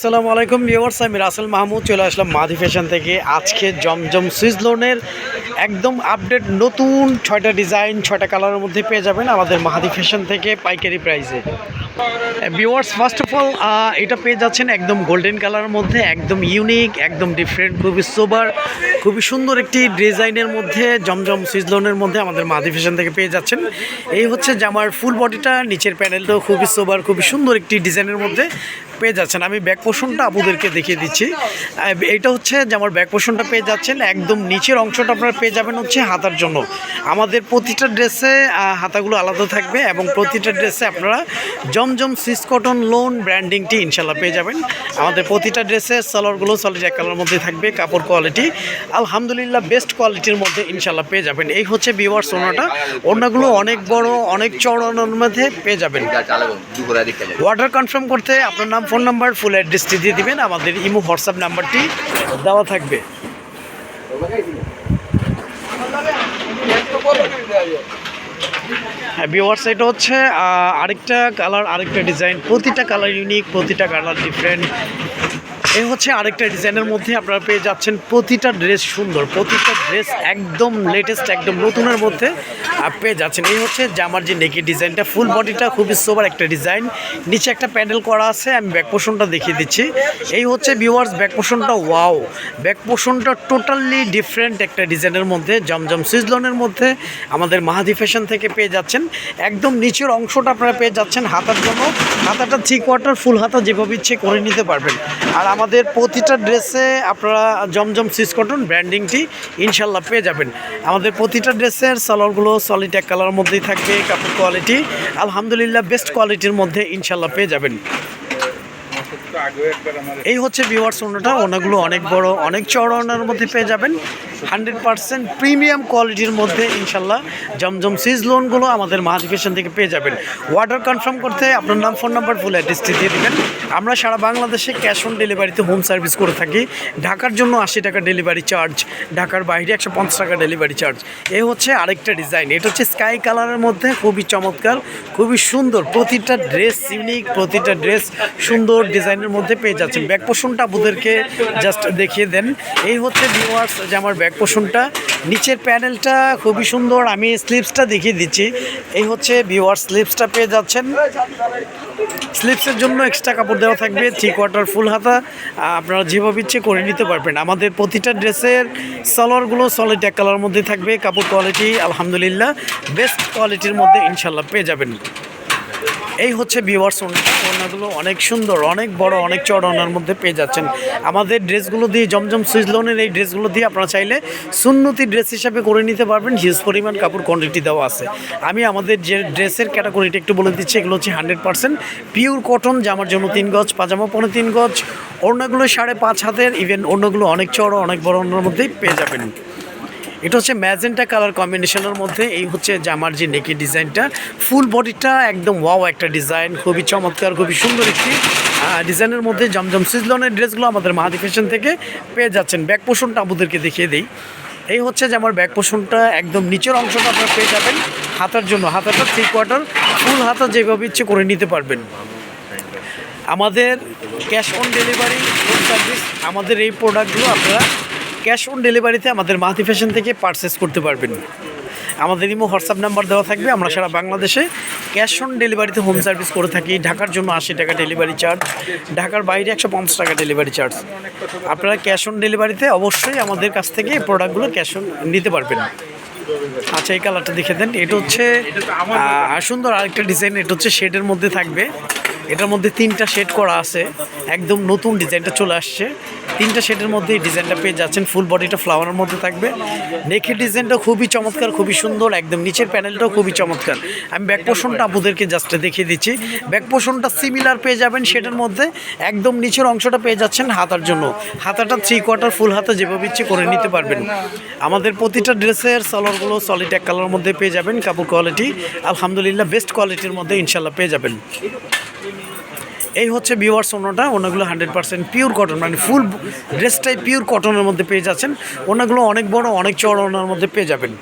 আসসালামু আলাইকুম ভিউয়ার্স আমি রাসেল মাহমুদ, চলে আসলাম মাদি ফ্যাশন থেকে। আজকে জমজম সুইজ লোনের একদম আপডেট নতুন ছয়টা ডিজাইন, ছয়টা কালারের মধ্যে পেয়ে যাবেন আমাদের মাহাদি ফ্যাশন থেকে পাইকারি প্রাইসে ভিউয়ার্স ফার্স্ট অফ অল এটা পেয়ে যাচ্ছেন একদম গোল্ডেন কালারের মধ্যে, একদম ইউনিক একদম ডিফারেন্ট খুবই সোবার খুবই সুন্দর একটি ডিজাইনের মধ্যে, জমজম সুইজলনের মধ্যে আমাদের মাদি ফ্যাশন থেকে পেয়ে যাচ্ছেন। এই হচ্ছে জামার ফুল বডিটা নিচের প্যানেলটাও খুবই সোবার খুবই সুন্দর একটি ডিজাইনের মধ্যে। পেয়ে যাচ্ছেন। আমি ব্যাক পোষণটা আপনাদেরকে দেখিয়ে দিচ্ছি। এটা হচ্ছে যে আমার ব্যাক পোষণটা পেয়ে যাচ্ছেন। একদম নিচের অংশটা আপনারা পেয়ে যাবেন হচ্ছে হাতার জন্য। আমাদের প্রতিটা ড্রেসে হাতাগুলো আলাদা থাকবে এবং প্রতিটা ড্রেসে আপনারা জমজম সিস কটন লোন ব্র্যান্ডিংটি ইনশাল্লাহ পেয়ে যাবেন। আমাদের প্রতিটা ড্রেসে সালোয়ারগুলো সলিড এক কালার মধ্যে থাকবে কাপড় কোয়ালিটি আলহামদুলিল্লাহ বেস্ট কোয়ালিটির মধ্যে ইনশাল্লাহ পেয়ে যাবেন। এই হচ্ছে বিওয়ার সোনাটা ওনাগুলো অনেক বড় অনেক চড়ানোর মধ্যে পেয়ে যাবেন। অর্ডার কনফার্ম করতে আপনার নাম ফোন নাম্বার ফুল অ্যাড্রেসটি দিয়ে দিবেন, আমাদের ইমো, হোয়াটসঅ্যাপ নাম্বারটি দেওয়া থাকবে। হ্যাঁ বিওয়ার্স এটা হচ্ছে আরেকটা কালার আরেকটা ডিজাইন প্রতিটা কালার ইউনিক প্রতিটা কালার ডিফারেন্ট এই হচ্ছে আরেকটা ডিজাইনের মধ্যে আপনারা পেয়ে যাচ্ছেন প্রতিটা ড্রেস সুন্দর, প্রতিটা ড্রেস একদম লেটেস্ট একদম নতুনের মধ্যে পেয়ে যাচ্ছেন। এই হচ্ছে জামার যে নেকি ডিজাইনটা ফুল বডিটা খুবই সোবার একটা ডিজাইন নিচে একটা প্যান্ডেল করা আছে, আমি ব্যাক পোষণটা দেখিয়ে দিচ্ছি। এই হচ্ছে ভিউয়ার্স ব্যাক পোষণটা ওয়াও ব্যাক পোষণটা টোটালি ডিফারেন্ট একটা ডিজাইনের মধ্যে, জমজম সিজলনের মধ্যে আমাদের মাহাদি ফ্যাশন থেকে পেয়ে যাচ্ছেন। একদম নিচের অংশটা আপনারা পেয়ে যাচ্ছেন হাতার জন্য। হাতাটা থ্রি কোয়ার্টার ফুল হাতা যেভাবে ইচ্ছে করে নিতে পারবেন। আর আমাদের প্রতিটা ড্রেসে আপনারা জমজম সিস কটন ব্র্যান্ডিংটি ইনশাল্লাহ পেয়ে যাবেন। আমাদের প্রতিটা ড্রেসের সালোয়ারগুলো সলিড এক কালারের মধ্যেই থাকবে, কাপড় কোয়ালিটি আলহামদুলিল্লাহ বেস্ট কোয়ালিটির মধ্যে ইনশাল্লাহ পেয়ে যাবেন। এই হচ্ছে ভিওয়ার্স ওনাটা ওনাগুলো অনেক বড়, অনেক চড়া মধ্যে পেয়ে যাবেন। হান্ড্রেড পার্সেন্ট প্রিমিয়াম কোয়ালিটির মধ্যে ইনশাল্লাহ জমজম সিজ লোনগুলো আমাদের মাহাদিফেশন থেকে পেয়ে যাবেন। অর্ডার কনফার্ম করতে আপনার নাম ফোন নাম্বার ফুল অ্যাড্রেসটি দিয়ে দেবেন। আমরা সারা বাংলাদেশে ক্যাশ অন ডেলিভারিতে হোম সার্ভিস করে থাকি। ঢাকার জন্য আশি টাকা ডেলিভারি চার্জ ঢাকার বাইরে একশো পঞ্চাশ টাকা ডেলিভারি চার্জ এই হচ্ছে আরেকটা ডিজাইন এটা হচ্ছে স্কাই কালারের মধ্যে খুবই চমৎকার, খুবই সুন্দর, প্রতিটা ড্রেস ইউনিক প্রতিটা ড্রেস সুন্দর ডিজাইনের মধ্যে পেয়ে যাচ্ছেন। ব্যাক পোষণটা আপনাদেরকে জাস্ট দেখিয়ে দেন। এই হচ্ছে ভিউয়ার্স যে আমার ব্যাক পোষণটা। নিচের প্যানেলটা খুবই সুন্দর। আমি স্লিপসটা দেখিয়ে দিচ্ছি। এই হচ্ছে ভিউয়ার্স স্লিপসটা পেয়ে যাচ্ছেন। স্লিপসের জন্য এক্সট্রা কাপড় দেওয়া থাকবে থ্রি কোয়ার্টার ফুল হাতা। আপনারা যেভাবে ইচ্ছে করে নিতে পারবেন। আমাদের প্রতিটা ড্রেসের সালোয়ারগুলো সলিড এক কালার মধ্যে থাকবে। কাপড় কোয়ালিটি আলহামদুলিল্লাহ বেস্ট কোয়ালিটির মধ্যে ইনশাল্লাহ পেয়ে যাবেন। এই হচ্ছে ভিওয়ার্স ওনাগুলো অনেক সুন্দর, অনেক বড়, অনেক চড় ওনার মধ্যে পেয়ে যাচ্ছেন। আমাদের ড্রেসগুলো দিয়ে জমজম সুইজ লোনের এই ড্রেসগুলো দিয়ে আপনারা চাইলে সুন্নতি ড্রেস হিসাবে করে নিতে পারবেন। হিউজ পরিমাণ কাপড় কোয়ান্টিটি দেওয়া আছে। আমি আমাদের যে ড্রেসের ক্যাটাগরিটা একটু বলে দিচ্ছি, এগুলো হচ্ছে হান্ড্রেড পার্সেন্ট পিওর কটন জামার জন্য তিন গজ, পাজামা পনেরো তিন গজ। ওড়নাগুলো সাড়ে পাঁচ হাতের ইভেন অন্যগুলো অনেক চড়, অনেক বড় ওড়নার মধ্যেই পেয়ে যাবেন। এটা হচ্ছে ম্যাজেন্টা কালার কম্বিনেশনের মধ্যে, এই হচ্ছে জামার যে নেকি ডিজাইনটা। ফুল বডিটা একদম ওয়াও একটা ডিজাইন, খুবই চমৎকার, খুবই সুন্দর একটি ডিজাইনের মধ্যে জমজম সিজলনের ড্রেসগুলো আমাদের মাহাদি ফ্যাশন থেকে পেয়ে যাচ্ছেন। ব্যাক পোষণটা আপনাদেরকে দেখিয়ে দিই। এই হচ্ছে যে আমার ব্যাক পোষণটা, একদম নিচের অংশটা আপনারা পেয়ে যাবেন হাতার জন্য। হাতাটা থ্রি কোয়ার্টার ফুল হাতা যেভাবে ইচ্ছে করে নিতে পারবেন। আমাদের ক্যাশ অন ডেলিভারি সার্ভিস আমাদের এই প্রোডাক্টগুলো আপনারা ক্যাশ অন ডেলিভারিতে আমাদের মাহাতি ফ্যাশন থেকে পারচেস করতে পারবেন। আমাদের ইমো হোয়াটসঅ্যাপ নাম্বার দেওয়া থাকবে, আমরা সারা বাংলাদেশে ক্যাশ অন ডেলিভারিতে হোম সার্ভিস করে থাকি। ঢাকার জন্য আশি টাকা ডেলিভারি চার্জ ঢাকার বাইরে একশো পঞ্চাশ টাকা ডেলিভারি চার্জ আপনারা ক্যাশ অন ডেলিভারিতে অবশ্যই আমাদের কাছ থেকে এই প্রোডাক্টগুলো ক্যাশ অন নিতে পারবেন। আচ্ছা এই কালারটা দেখে দেন, এটা হচ্ছে সুন্দর আরেকটা ডিজাইন এটা হচ্ছে শেডের মধ্যে থাকবে। এটার মধ্যে তিনটা শেড করা আছে। একদম নতুন ডিজাইনটা চলে আসছে। তিনটা শেডের মধ্যে ডিজাইনটা পেয়ে যাচ্ছেন। ফুল বডিটা ফ্লাওয়ারের মধ্যে থাকবে। নেকের ডিজাইনটা খুবই চমৎকার, খুবই সুন্দর। একদম নিচের প্যানেলটাও খুবই চমৎকার। আমি ব্যাক পোষণটা আপনাদেরকে জাস্ট দেখিয়ে দিচ্ছি। ব্যাক পোষণটা সিমিলার পেয়ে যাবেন সেটার মধ্যে। একদম নিচের অংশটা পেয়ে যাচ্ছেন হাতার জন্য। হাতাটা থ্রি কোয়ার্টার ফুল হাতা যেভাবে ইচ্ছে করে নিতে পারবেন। আমাদের প্রতিটা ড্রেসের সালোয়ারগুলো সলিড এক কালার মধ্যে পেয়ে যাবেন। কাপড় কোয়ালিটি আলহামদুলিল্লাহ বেস্ট কোয়ালিটির মধ্যে ইনশাল্লাহ পেয়ে যাবেন। এই হচ্ছে বিওয়ার সোনাটা ওনাগুলো হান্ড্রেড পার্সেন্ট পিওর কটন মানে ফুল ড্রেসটাই পিওর কটনের মধ্যে পেয়ে যাচ্ছেন। ওনাগুলো অনেক বড়, অনেক চড় ওনার মধ্যে পেয়ে যাবেন।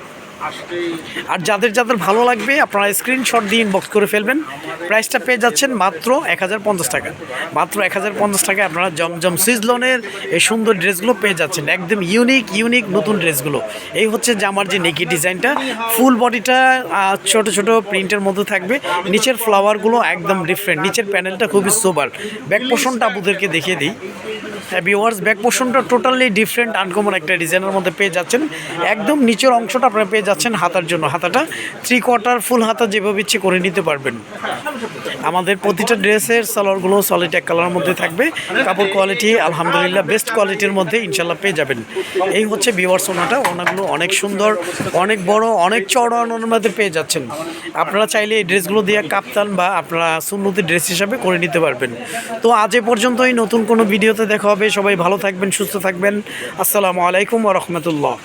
আর যাদের যাদের ভালো লাগবে, আপনারা স্ক্রিনশট দিয়ে ইনবক্স করে ফেলবেন। প্রাইসটা পেয়ে যাচ্ছেন মাত্র এক হাজার পঞ্চাশ টাকা। মাত্র এক হাজার পঞ্চাশ টাকায় আপনারা জমজম সিজলনের এই সুন্দর ড্রেসগুলো পেয়ে যাচ্ছেন। একদম ইউনিক ইউনিক নতুন ড্রেসগুলো। এই হচ্ছে জামার যে নেকি ডিজাইনটা। ফুল বডিটা ছোট ছোট প্রিন্টের মধ্যে থাকবে। নিচের ফ্লাওয়ারগুলো একদম ডিফারেন্ট নিচের প্যানেলটা খুবই সোবার ব্যাক পোষণটা আপনাদেরকে দেখিয়ে দিই। ভিওয়ার্স ব্যাক পোর্শনটা টোটালি ডিফারেন্ট আনকমন একটা ডিজাইনের মধ্যে পেয়ে যাচ্ছেন। একদম নিচের অংশটা আপনারা পেয়ে যাচ্ছেন হাতার জন্য। হাতাটা থ্রি কোয়ার্টার ফুল হাতা যেভাবে ইচ্ছে করে নিতে পারবেন। আমাদের প্রতিটা ড্রেসের সালোয়ারগুলো সলিড এক কালারের মধ্যে থাকবে। কাপড় কোয়ালিটি আলহামদুলিল্লাহ বেস্ট কোয়ালিটির মধ্যে ইনশাল্লাহ পেয়ে যাবেন। এই হচ্ছে ভিওয়ার্স ওনাটা ওনাগুলো অনেক সুন্দর, অনেক বড়, অনেক চড়া ওনার মধ্যে পেয়ে যাচ্ছেন। আপনারা চাইলে এই ড্রেসগুলো দিয়ে কাপ্তান বা আপনারা সুন্নতি ড্রেস হিসাবে করে নিতে পারবেন। তো আজ এ পর্যন্তই, নতুন কোনো ভিডিওতে দেখা হবে। সবাই ভালো থাকবেন, সুস্থ থাকবেন। আসসালামু আলাইকুম রহমতুল্লাহ।